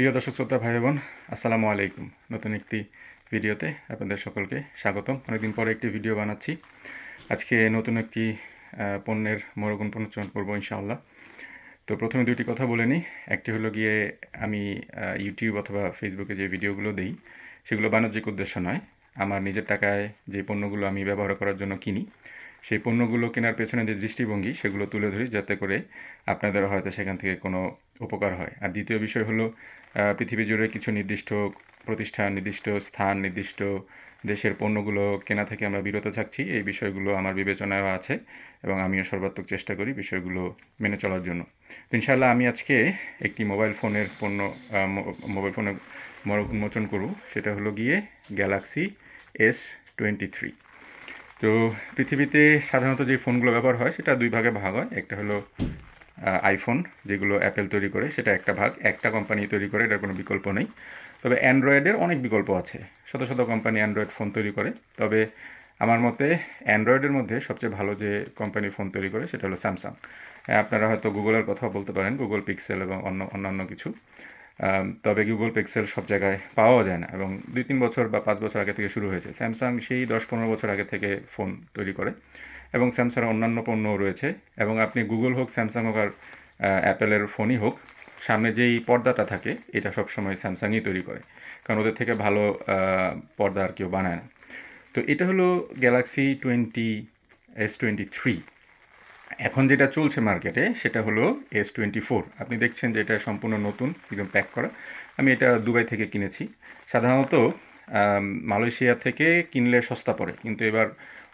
প্রিয় দর্শক, শ্রোতা ভাই বোন আসসালামু আলাইকুম। নতুন একটি ভিডিওতে আপনাদের সকলকে স্বাগতম। অনেকদিন পরে একটি ভিডিও বানাচ্ছি। আজকে নতুন একটি পণ্যের মরগুন প্রণোচন করব ইনশাআল্লাহ। তো প্রথমে দুটি কথা বলে নিই। একটি হলো গিয়ে আমি ইউটিউব অথবা ফেসবুকে যে ভিডিওগুলো দেই, সেগুলো বাণিজ্যিক উদ্দেশ্য নয়। আমার নিজের টাকায় যে পণ্যগুলো আমি ব্যবহার করার জন্য কিনি সেই পণ্যগুলো কেনার পেছনে যে দৃষ্টিভঙ্গি, সেগুলো তুলে ধরি যাতে করে আপনাদের হয়তো সেখান থেকে কোনো উপকার হয়। আর দ্বিতীয় বিষয় হলো পৃথিবী জুড়ে কিছু নির্দিষ্ট প্রতিষ্ঠান, নির্দিষ্ট স্থান, নির্দিষ্ট দেশের পণ্যগুলো কেনা থেকে আমরা বিরত থাকছি। এই বিষয়গুলো আমার বিবেচনায়ও আছে এবং আমিও সর্বাত্মক চেষ্টা করি বিষয়গুলো মেনে চলার জন্য। তো আমি আজকে একটি মোবাইল ফোনের পণ্য মোবাইল ফোনের উন্মোচন করব। সেটা হলো গিয়ে গ্যালাক্সি এস টোয়েন্টি থ্রি তো পৃথিবীতে সাধারণত যে ফোনগুলো ব্যবহার হয়, সেটা দুই ভাগে ভাগ হয়। একটা হলো আইফোন যেগুলো অ্যাপেল তৈরি করে, সেটা একটা ভাগ। একটা কোম্পানি তৈরি করে, এটার কোনো বিকল্প নেই। তবে অ্যান্ড্রয়েডের অনেক বিকল্প আছে। শত শত কোম্পানি অ্যান্ড্রয়েড ফোন তৈরি করে। তবে আমার মতে অ্যান্ড্রয়েডের মধ্যে সবচেয়ে ভালো যে কোম্পানি ফোন তৈরি করে, সেটা হলো স্যামসাং আপনারা হয়তো গুগলের কথাও বলতে পারেন গুগল পিক্সেল এবং অন্য, অন্যান্য কিছু। তবে গুগল পিক্সেল সব জায়গায় পাওয়া যায় না এবং দুই তিন বছর বা পাঁচ বছর আগে থেকে শুরু হয়েছে। স্যামসাং সেই দশ পনেরো বছর আগে থেকে ফোন তৈরি করে এবং স্যামসাংয়ের অন্যান্য পণ্যও রয়েছে এবং আপনি গুগল হোক স্যামসাং হোক আর অ্যাপেলের ফোনই হোক, সামনে যেই পর্দাটা থাকে, এটা সবসময় স্যামসাংই তৈরি করে। কারণ ওদের থেকে ভালো পর্দা আর কেউ বানায় না। তো এটা হলো Galaxy twenty S twenty three এখন যেটা চলছে মার্কেটে, সেটা হলো এস টোয়েন্টি ফোর আপনি দেখছেন যে এটা সম্পূর্ণ নতুন, একদম প্যাক করা। আমি এটা দুবাই থেকে কিনেছি। সাধারণত মালয়েশিয়া থেকে কিনলে সস্তা পড়ে। কিন্তু এবার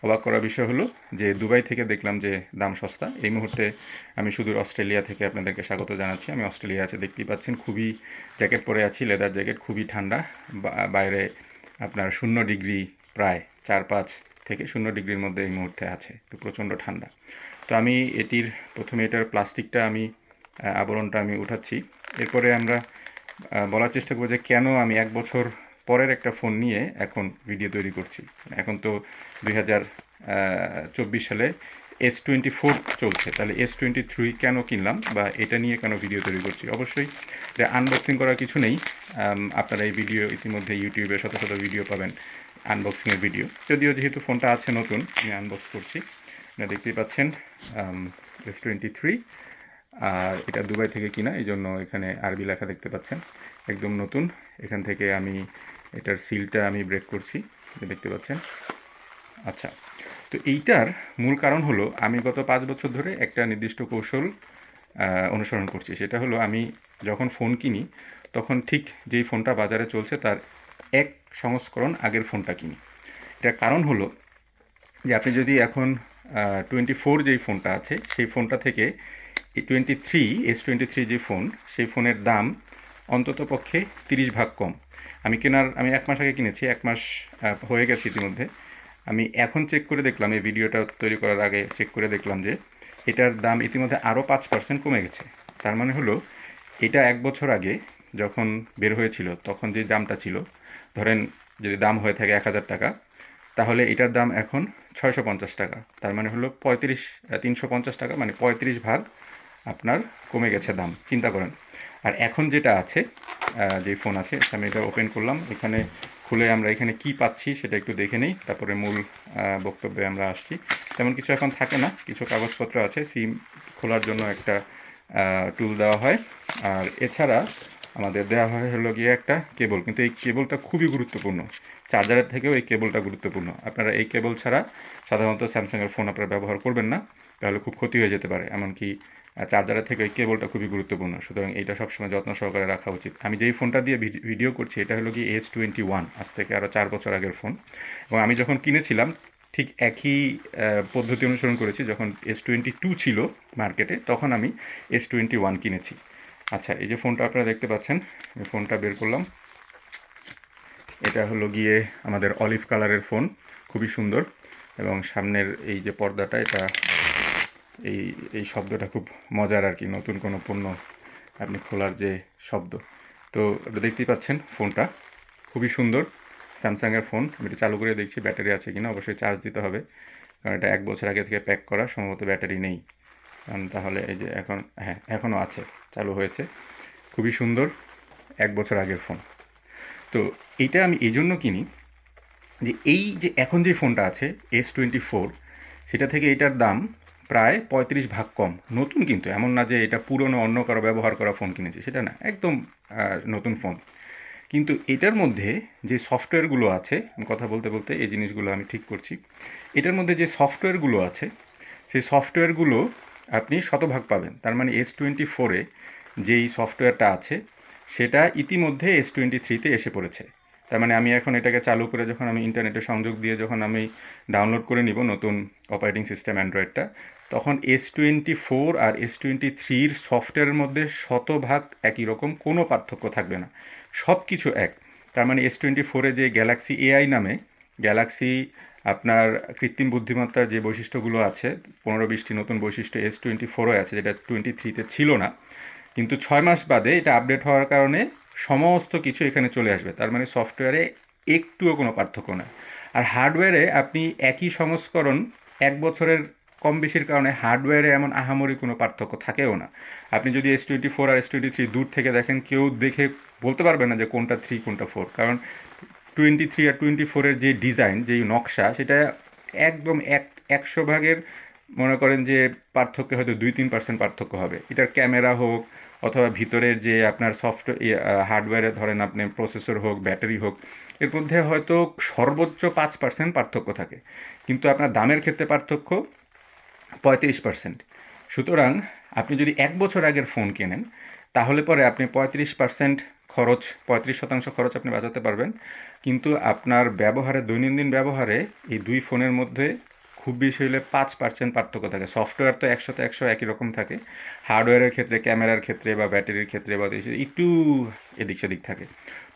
অবাক করার বিষয় হলো যে দুবাই থেকে দেখলাম যে দাম সস্তা। এই মুহূর্তে আমি সুদূর অস্ট্রেলিয়া থেকে আপনাদেরকে স্বাগত জানাচ্ছি। আমি অস্ট্রেলিয়া আছে, দেখতেই পাচ্ছেন। খুবই জ্যাকেট পরে আছি, লেদার জ্যাকেট, খুবই ঠান্ডা। বাইরে আপনার শূন্য ডিগ্রি প্রায় চার পাঁচ থেকে শূন্য ডিগ্রির মধ্যে এই মুহূর্তে আছে। তো প্রচণ্ড ঠান্ডা। তো আমি এটির প্রথমে এটার প্লাস্টিকটা আমি আবরণটা আমি উঠাচ্ছি। এরপরে আমরা বলার চেষ্টা করব যে কেন আমি এক বছর পরের একটা ফোন নিয়ে এখন ভিডিও তৈরি করছি। এখন তো দুই চব্বিশ সালে এস টোয়েন্টি ফোর চলছে। তাহলে এস টোয়েন্টি থ্রি কেন কিনলাম বা এটা নিয়ে কেন ভিডিও তৈরি করছি? অবশ্যই এটা আনবক্সিং করার কিছু নেই। আপনারা এই ভিডিও ইতিমধ্যে ইউটিউবে শত শত ভিডিও পাবেন আনবক্সিংয়ের ভিডিও। যদিও যেহেতু ফোনটা আছে নতুন, আমি আনবক্স করছি। আপনারা দেখতেই পাচ্ছেন এস টোয়েন্টি থ্রি আর এটা দুবাই থেকে কিনা, এই জন্য এখানে আরবি লেখা দেখতে পাচ্ছেন। একদম নতুন, এখান থেকে আমি এটার সিলটা আমি ব্রেক করছি দেখতে পাচ্ছেন। আচ্ছা তো এইটার মূল কারণ হলো, আমি গত পাঁচ বছর ধরে একটা নির্দিষ্ট কৌশল অনুসরণ করছি। সেটা হলো, আমি যখন ফোন কিনি, তখন ঠিক যেই ফোনটা বাজারে চলছে, তার এক সংস্করণ আগের ফোনটা কিনি। এটার কারণ হলো যে, আপনি যদি এখন টোয়েন্টি ফোর যেই ফোনটা আছে, সেই ফোনটা থেকে এই twenty three S twenty three যে ফোন, সেই ফোনের দাম অন্তত পক্ষে তিরিশ ভাগ কম। আমি কেনার, আমি এক মাস আগে কিনেছি, এক মাস হয়ে গেছে ইতিমধ্যে। আমি এখন চেক করে দেখলাম, এই ভিডিওটা তৈরি করার আগে চেক করে দেখলাম যে এটার দাম ইতিমধ্যে আরও পাঁচ পার্সেন্ট কমে গেছে। তার মানে হলো, এটা এক বছর আগে যখন বের হয়েছিল, তখন যে দামটা ছিল, ধরেন যদি দাম হয়ে থাকে এক হাজার টাকা, তাহলে এটার দাম এখন ছয়শো পঞ্চাশ টাকা। তার মানে হলো পঁয়ত্রিশ তিনশো পঞ্চাশ টাকা মানে পঁয়ত্রিশ ভাগ আপনার কমে গেছে দাম, চিন্তা করেন। আর এখন যেটা আছে যে ফোন আছে আমি এটা ওপেন করলাম। এখানে খুলে আমরা এখানে কি পাচ্ছি সেটা একটু দেখে নিই। তারপরে মূল বক্তব্যে আমরা আসছি। তেমন কিছু এখন থাকে না, কিছু কাগজপত্র আছে। সিম খোলার জন্য একটা টুল দেওয়া হয়। আর এছাড়া আমাদের দেওয়া হয় হলো গিয়ে একটা কেবল। কিন্তু এই কেবলটা খুবই গুরুত্বপূর্ণ। চার্জারের থেকেও এই কেবলটা গুরুত্বপূর্ণ। আপনারা এই কেবল ছাড়া সাধারণত স্যামসাংয়ের ফোন আপনারা ব্যবহার করবেন না, তাহলে খুব ক্ষতি হয়ে যেতে পারে। এমনকি চার্জারের থেকে এই কেবলটা খুবই গুরুত্বপূর্ণ। সুতরাং এইটা সবসময় যত্ন সহকারে রাখা উচিত। আমি যেই ফোনটা দিয়ে ভিডি- ভিডিও করছি, এটা হলো কি এস টোয়েন্টি ওয়ান, আজ থেকে আরও চার বছর আগের ফোন। এবং আমি যখন কিনেছিলাম, ঠিক একই পদ্ধতি অনুসরণ করেছি। যখন এস টোয়েন্টি টু ছিল মার্কেটে, তখন আমি এস টোয়েন্টি ওয়ান কিনেছি। আচ্ছা এই যে ফোনটা আপনারা দেখতে পাচ্ছেন আমি ফোনটা বের করলাম। এটা হলো গিয়ে আমাদের অলিভ কালারের ফোন, খুবই সুন্দর। এবং সামনের এই যে পর্দাটা, এটা এই এই শব্দটা খুব মজার আর কি, নতুন কোনো পণ্য আপনি খোলার যে শব্দ। তো এটা দেখতেই পাচ্ছেন ফোনটা, খুবই সুন্দর। স্যামসাংয়ের ফোন, আমি এটা চালু করে দেখছি, ব্যাটারি আছে কিনা, অবশ্যই চার্জ দিতে হবে। কারণ এটা এক বছর আগে থেকে প্যাক করা, সম্ভবত ব্যাটারি নেই। তাহলে এই যে এখন হ্যাঁ এখনও আছে, চালু হয়েছে। খুবই সুন্দর, এক বছর আগের ফোন। তো এটা আমি এই জন্য কিনি যে এই যে এখন যে ফোনটা আছে এস টোয়েন্টি ফোর সেটা থেকে এটার দাম প্রায় পঁয়ত্রিশ ভাগ কম। নতুন কিন্তু, এমন না যে এটা পুরনো, অন্য কারও ব্যবহার করা ফোন কিনেছি, সেটা না, একদম নতুন ফোন। কিন্তু এটার মধ্যে যে সফটওয়্যারগুলো আছে কথা বলতে বলতে এই জিনিসগুলো আমি ঠিক করছি, এটার মধ্যে যে সফটওয়্যারগুলো আছে, সেই সফটওয়্যারগুলো আপনি শতভাগ পাবেন। তার মানে এস টোয়েন্টি ফোরে যেই সফটওয়্যারটা আছে, সেটা ইতিমধ্যে এস টোয়েন্টি থ্রিতে এসে পড়েছে। তার মানে আমি এখন এটাকে চালু করে যখন আমি ইন্টারনেটে সংযোগ দিয়ে যখন আমি ডাউনলোড করে নিব নতুন অপারেটিং সিস্টেম অ্যান্ড্রয়েডটা তখন এস টোয়েন্টি ফোর আর এস টোয়েন্টি থ্রির সফটওয়্যারের মধ্যে শতভাগ একই রকম, কোনো পার্থক্য থাকবে না। সব কিছু এক। তার মানে এস টোয়েন্টি ফোরে যে গ্যালাক্সি এআই নামে গ্যালাক্সি আপনার কৃত্রিম বুদ্ধিমত্তার যে বৈশিষ্ট্যগুলো আছে, পনেরো বিশটি নতুন বৈশিষ্ট্য এস টোয়েন্টি ফোরও আছে, যেটা টোয়েন্টি থ্রিতে ছিল না, কিন্তু ছয় মাস বাদে এটা আপডেট হওয়ার কারণে সমস্ত কিছু এখানে চলে আসবে। তার মানে সফটওয়্যারে একটুও কোনো পার্থক্য নেই আর হার্ডওয়্যারে আপনি একই সংস্করণ এক বছরের কম বেশির কারণে হার্ডওয়্যারে এমন আহামরি কোনো পার্থক্য থাকেও না। আপনি যদি এস টোয়েন্টি ফোর আর এস টোয়েন্টি থ্রি দূর থেকে দেখেন, কেউ দেখে বলতে পারবে না যে কোনটা থ্রি কোনটা ফোর কারণ টোয়েন্টি থ্রি আর টোয়েন্টি ফোরের যে ডিজাইন যেই নকশা, সেটা একদম এক, একশো ভাগের মনে করেন যে পার্থক্য হয়তো দুই, তিন পার্সেন্ট পার্থক্য হবে। এটার ক্যামেরা হোক, অথবা ভিতরের যে আপনার সফটওয়্যার হার্ডওয়্যারে ধরেন আপনি প্রসেসর হোক ব্যাটারি হোক, এর মধ্যে হয়তো সর্বোচ্চ পাঁচ পার্সেন্ট পার্থক্য থাকে। কিন্তু আপনার দামের ক্ষেত্রে পার্থক্য পঁয়ত্রিশ পার্সেন্ট সুতরাং আপনি যদি এক বছর আগের ফোন কেনেন, তাহলে পরে আপনি পঁয়ত্রিশ পার্সেন্ট খরচ, পঁয়ত্রিশ শতাংশ খরচ আপনি বাঁচাতে পারবেন। কিন্তু আপনার ব্যবহারে, দৈনন্দিন ব্যবহারে এই দুই ফোনের মধ্যে খুব বেশি হলে পাঁচ পার্সেন্ট পার্থক্য থাকে। সফটওয়্যার তো একশোতে একশো একই রকম থাকে। হার্ডওয়্যারের ক্ষেত্রে, ক্যামেরার ক্ষেত্রে বা ব্যাটারির ক্ষেত্রে বা একটু এদিক সেদিক থাকে।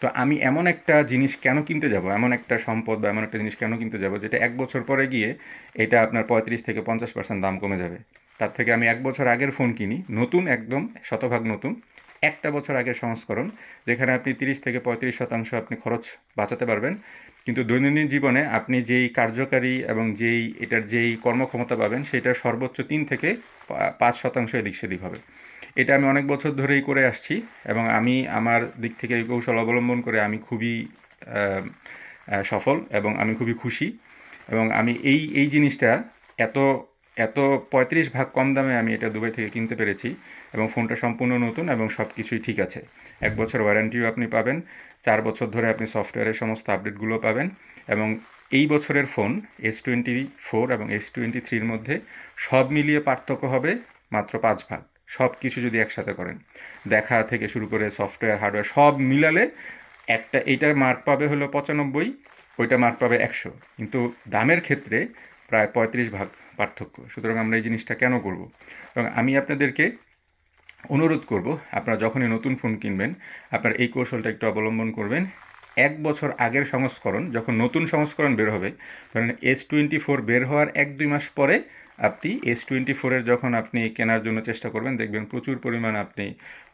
তো আমি এমন একটা জিনিস কেন কিনতে যাব? এমন একটা সম্পদ বা এমন একটা জিনিস কেন কিনতে যাব? যেটা এক বছর পরে গিয়ে এটা আপনার পঁয়ত্রিশ থেকে পঞ্চাশ পার্সেন্ট দাম কমে যাবে। তার থেকে আমি এক বছর আগের ফোন কিনি, নতুন একদম, শতভাগ নতুন। একটা বছর আগের সংস্করণ, যেখানে আপনি তিরিশ থেকে পঁয়ত্রিশ শতাংশ আপনি খরচ বাঁচাতে পারবেন। কিন্তু দৈনন্দিন জীবনে আপনি যেই কার্যকারী এবং যেই এটার যেই কর্মক্ষমতা পাবেন, সেটা সর্বোচ্চ তিন থেকে পাঁচ শতাংশ এদিক সেদিক হবে। এটা আমি অনেক বছর ধরেই করে আসছি এবং আমি আমার দিক থেকে এই কৌশল অবলম্বন করে আমি খুবই সফল এবং আমি খুবই খুশি। এবং আমি এই এই জিনিসটা এত এত পঁয়ত্রিশ ভাগ কম দামে আমি এটা দুবাই থেকে কিনতে পেরেছি এবং ফোনটা সম্পূর্ণ নতুন এবং সব কিছুই ঠিক আছে। এক বছর ওয়ারেন্টিও আপনি পাবেন, চার বছর ধরে আপনি সফটওয়্যারের সমস্ত আপডেটগুলো পাবেন এবং এই বছরের ফোন এস টোয়েন্টি ফোর এবং এস টোয়েন্টি থ্রির মধ্যে সব মিলিয়ে পার্থক্য হবে মাত্র পাঁচ ভাগ। সব কিছু যদি একসাথে করেন, দেখা থেকে শুরু করে সফটওয়্যার, হার্ডওয়্যার সব মিলালে একটা এইটার মার্ক পাবে হলো পঁচানব্বই, ওইটা মার্ক পাবে একশো। কিন্তু দামের ক্ষেত্রে প্রায় পঁয়ত্রিশ ভাগ পার্থক্য। সুতরাং আমরা এই জিনিসটা কেন করব? এবং আমি আপনাদেরকে অনুরোধ করব, আপনারা যখনই নতুন ফোন কিনবেন, আপনার এই কৌশলটা একটু অবলম্বন করবেন। এক বছর আগের সংস্করণ, যখন নতুন সংস্করণ বের হবে, ধরেন এস টোয়েন্টি ফোর বের হওয়ার এক দুই মাস পরে আপনি এস টোয়েন্টি ফোরের যখন আপনি কেনার জন্য চেষ্টা করবেন, দেখবেন প্রচুর পরিমাণ আপনি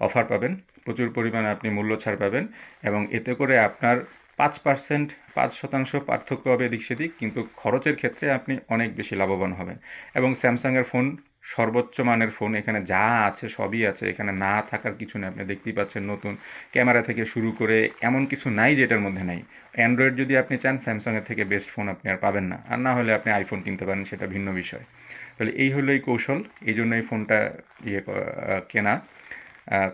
অফার পাবেন, প্রচুর পরিমাণে আপনি মূল্য ছাড় পাবেন এবং এতে করে আপনার পাঁচ পার্সেন্ট, পাঁচ শতাংশ পার্থক্য হবে এদিক সেদিক, কিন্তু খরচের ক্ষেত্রে আপনি অনেক বেশি লাভবান হবেন। এবং স্যামসাংয়ের ফোন, সর্বোচ্চ মানের ফোন, এখানে যা আছে সবই আছে, এখানে না থাকার কিছু নেই, আপনি দেখতেই পাচ্ছেন নতুন ক্যামেরা থেকে শুরু করে এমন কিছু নাই যেটার মধ্যে নাই। অ্যান্ড্রয়েড যদি আপনি চান, স্যামসাংয়ের থেকে বেস্ট ফোন আপনি আর পাবেন না। আর না হলে আপনি আইফোন কিনতে পারেন, সেটা ভিন্ন বিষয়। তাহলে এই হলো এই কৌশল, এই জন্য এই ফোনটা ইয়ে কেনা।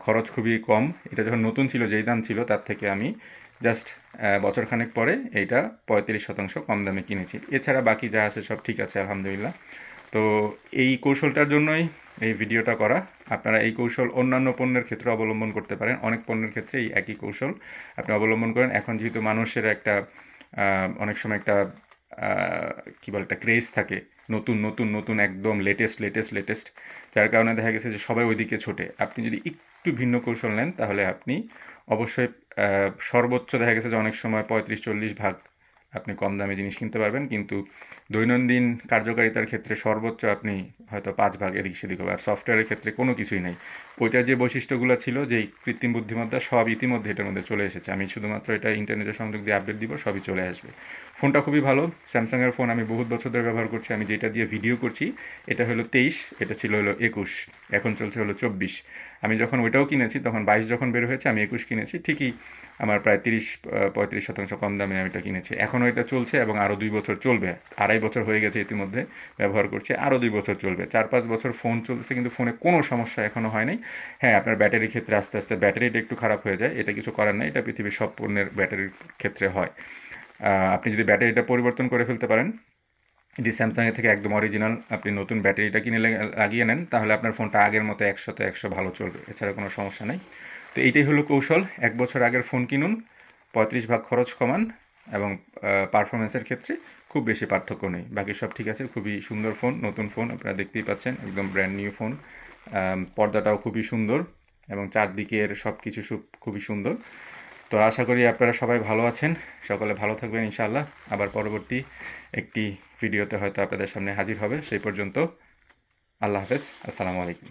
খরচ খুবই কম। এটা যখন নতুন ছিল, যেই দাম ছিল, তার থেকে আমি জাস্ট বছরখানেক পরে এইটা পঁয়ত্রিশ শতাংশ কম দামে কিনেছি। এছাড়া বাকি যা আছে সব ঠিক আছে, আলহামদুলিল্লাহ। তো এই কৌশলটার জন্যই এই ভিডিওটা করা। আপনারা এই কৌশল অন্যান্য পণ্যের ক্ষেত্রে অবলম্বন করতে পারেন। অনেক পণ্যের ক্ষেত্রে এই একই কৌশল আপনি অবলম্বন করেন। এখন যেহেতু মানুষের একটা অনেক সময় একটা কী বলে, একটা ক্রেজ থাকে, নতুন নতুন নতুন, একদম লেটেস্ট লেটেস্ট লেটেস্ট যার কারণে দেখা গেছে যে সবাই ওইদিকে ছোটে। আপনি যদি একটু ভিন্ন কৌশল নেন তাহলে আপনি অবশ্যই সর্বোচ্চ দেখা গেছে যে অনেক সময় পঁয়ত্রিশ, চল্লিশ ভাগ আপনি কম দামে জিনিস কিনতে পারবেন। কিন্তু দৈনন্দিন কার্যকারিতার ক্ষেত্রে সর্বোচ্চ আপনি হয়তো পাঁচ ভাগ এদিক সেদিক হবে। আর সফটওয়্যারের ক্ষেত্রে কোনো কিছুই নেই। ওইটার যে বৈশিষ্ট্যগুলো ছিল যে কৃত্রিম বুদ্ধিমত্তা সব ইতিমধ্যে এটার মধ্যে চলে এসেছে। আমি শুধুমাত্র এটা ইন্টারনেটের সংযোগ দিয়ে আপডেট দিব, সবই চলে আসবে। ফোনটা খুবই ভালো। স্যামসাংয়ের ফোন আমি বহুত বছর ধরে ব্যবহার করছি। আমি যেটা দিয়ে ভিডিও করছি, এটা হলো তেইশ, এটা ছিল হলো একুশ, এখন চলছে হলো চব্বিশ। আমি যখন ওইটাও কিনেছি, তখন বাইশ যখন বের হয়েছে, আমি একুশ কিনেছি। ঠিকই আমার প্রায় তিরিশ পঁয়ত্রিশ শতাংশ কম দামে আমি এটা কিনেছি। এখনও এটা চলছে এবং আরও দুই বছর চলবে। আড়াই বছর হয়ে গেছে ইতিমধ্যে ব্যবহার করছি, আরও দুই বছর চলবে। চার পাঁচ বছর ফোন চলছে কিন্তু ফোনে কোনো সমস্যা এখনও হয়নি হ্যাঁ আপনার ব্যাটারির ক্ষেত্রে আস্তে আস্তে ব্যাটারিটা একটু খারাপ হয়ে যায়। এটা কিছু করার নাই, এটা পৃথিবীর সব পণ্যের ব্যাটারির ক্ষেত্রে হয়। আপনি যদি ব্যাটারিটা পরিবর্তন করে ফেলতে পারেন, যদি স্যামসাংয়ের থেকে একদম অরিজিনাল আপনি নতুন ব্যাটারিটা কিনে লাগিয়ে নেন, তাহলে আপনার ফোনটা আগের মতো একশোতে একশো ভালো চলবে, এছাড়া কোনো সমস্যা নেই। তো এইটাই হলো কৌশল, এক বছর আগের ফোন কিনুন, পঁয়ত্রিশ ভাগ খরচ কমান এবং পারফরমেন্সের ক্ষেত্রে খুব বেশি পার্থক্য নেই। বাকি সব ঠিক আছে, খুবই সুন্দর ফোন, নতুন ফোন আপনারা দেখতেই পাচ্ছেন, একদম ব্র্যান্ড নিউ ফোন পর্দাটাও খুবই সুন্দর এবং চারদিকের সব কিছু খুবই সুন্দর। তো আশা করি আপনারা সবাই ভালো আছেন। সকলে ভালো থাকবেন ইনশাআল্লাহ। আবার পরবর্তী একটি ভিডিওতে হয়তো আপনাদের সামনে হাজির হবে। সেই পর্যন্ত আল্লাহ হাফেজ। আসসালামু আলাইকুম।